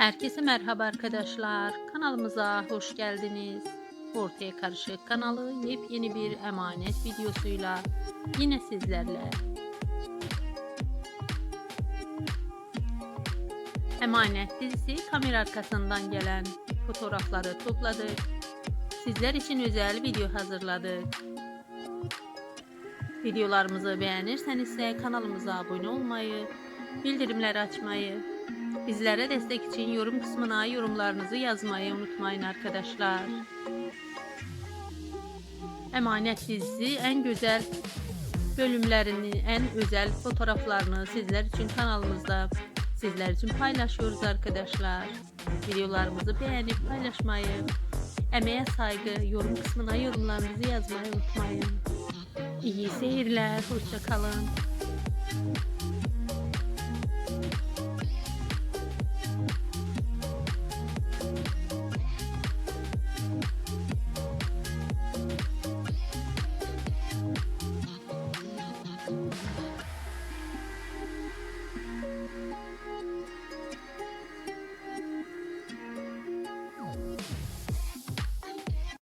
Herkese merhaba arkadaşlar. Kanalımıza hoş geldiniz. Ortaya Karışık kanalı yepyeni bir emanet videosuyla yine sizlerle. Emanet dizisi kamera arkasından gelen fotoğrafları topladık. Sizler için özel video hazırladık. Videolarımızı beğenirseniz ise kanalımıza abone olmayı, bildirimleri açmayı, bizlere destek için yorum kısmına yorumlarınızı yazmayı unutmayın arkadaşlar. Emanet dizisi en güzel bölümlerini, en özel fotoğraflarını sizler için kanalımızda sizler için paylaşıyoruz arkadaşlar. Videolarımızı beğenip paylaşmayı, emeğe saygı, yorum kısmına yorumlarınızı yazmayı unutmayın. İyi seyirler, hoşça kalın.